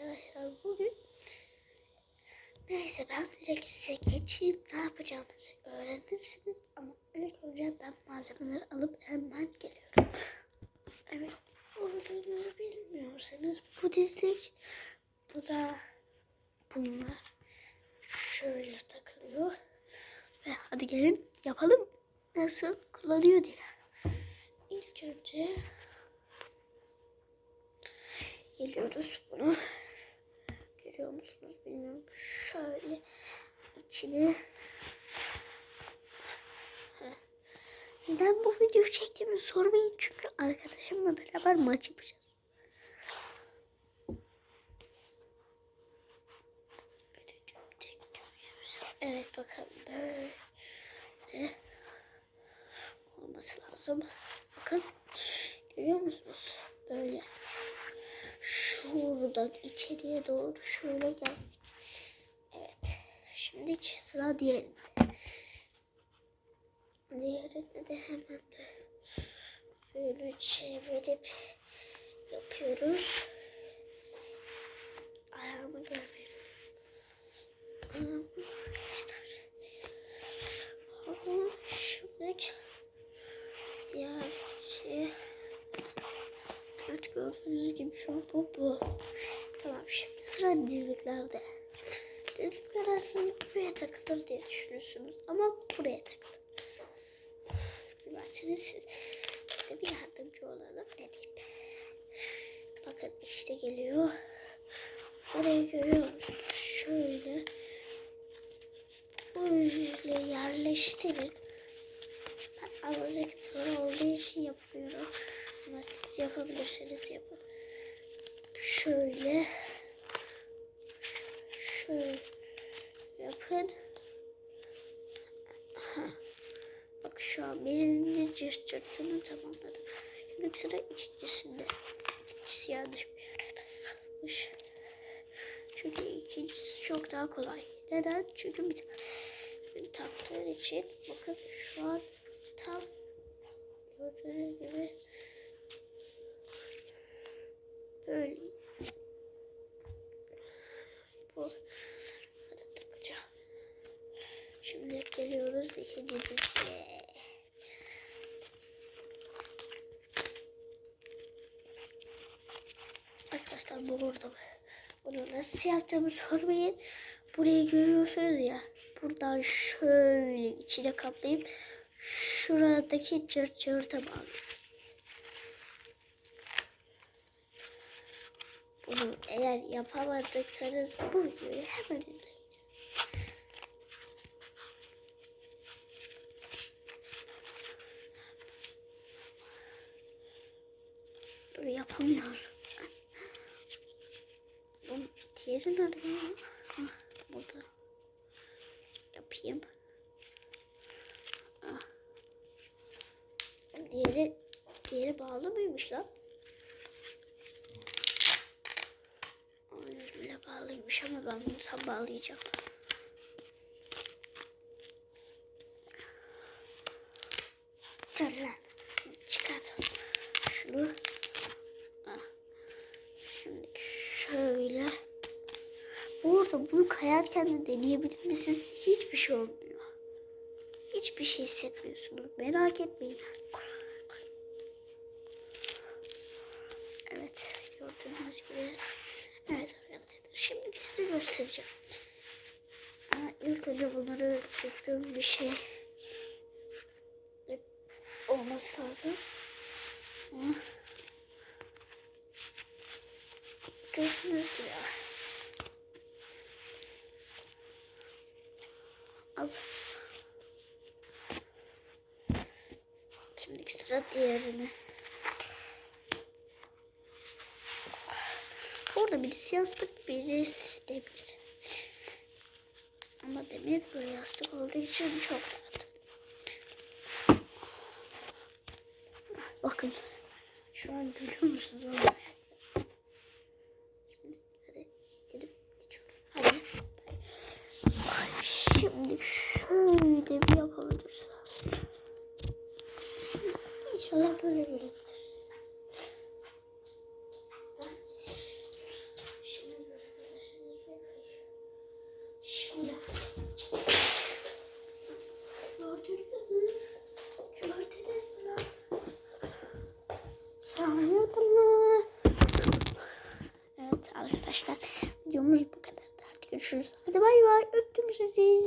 arkadaşlar bugün. Neyse ben direkt size geçeyim. Ne yapacağımızı öğrenirsiniz. Ama ilk önce ben malzemeleri alıp hemen geliyorum. Evet olduğunu bilmiyorsanız bu dizlik. Bu da bunlar. Şöyle takılıyor. Ve hadi gelin yapalım. Nasıl kullanıyor diye. İlk önce geliyoruz bunu. Görüyor musunuz bilmiyorum. Şöyle içine neden bu videoyu çektiğimi sormayın çünkü arkadaşımla beraber maç yapacağız. Evet bakalım böyle olması lazım. Bakın görüyor musunuz? Böyle şuradan içeriye doğru şöyle geldik. Şimdi sıra diğerinde. Diğerinde de hemen böyle çevirip yapıyoruz. Ayağımı görmeyin. Ayağımı. Ama Şimdi diğer şey Evet gördüğünüz gibi şu an bu bu. Tamam şimdi sıra dizliklerde. Dizlikler aslında buraya takılır diye düşünürsünüz ama buraya takılır. Bilmezseniz siz de bir yardımcı olalım dedim. Bakın işte geliyor. Burayı görüyor musunuz? Şöyle böyle yerleştirin. Ben azıcık zor olduğu için yapıyorum. Ama siz yapabilirseniz yapın. Şöyle. Şöyle yapın. Aha. Bak şu an cırtını tamamladım. Şimdi sıra ikincisinde. İkincisi yanlış bir yere dayanmış. Çünkü ikincisi çok daha kolay. Neden? Çünkü bir bir taktığın için bakın şu an tam gördüğünüz gibi böyle bu takacağım. Şimdi geliyoruz ikinci dizeye. Arkadaşlar bu. Bunu nasıl yaptığımı sormayın. Burayı görüyorsunuz ya. Buradan şöyle içine kaplayıp şuradaki cırt cırta bağlıyorsunuz. Bunu eğer yapamadıysanız bu videoyu hemen izleyin. Dur yapamıyorum. Bu diğeri nerede? Ah, burada. Yapayım. Ah. Diğeri, diğeri bağlı mıymış lan? Öyle bağlıymış ama ben bunu tam bağlayacağım. Dur lan. Çıkart. Şunu. Ah. Şimdi şöyle. Arada bunu kayarken de deneyebilir misiniz? Hiçbir şey olmuyor. Hiçbir şey hissetmiyorsunuz. Merak etmeyin. Evet. Gördüğünüz gibi. Evet arkadaşlar. Şimdi size göstereceğim. Ama ilk önce bunları düzgün bir şey olması lazım. Hı. Gördüğünüz gibi. Al. Şimdi sıra diğerini. Orada birisi yastık, birisi demir. Ama demir böyle yastık olduğu için çok rahat. Bakın. Şu an görüyor musunuz onu? Şimdi şöyle bir yapabilirsem. öğrenilebilir. Şimdi gördünüz mü? Gördünüz mü? Sanıyordum mu? Evet arkadaşlar videomuz bu kadar. Hadi görüşürüz. Hadi bay bay. Öptüm sizi.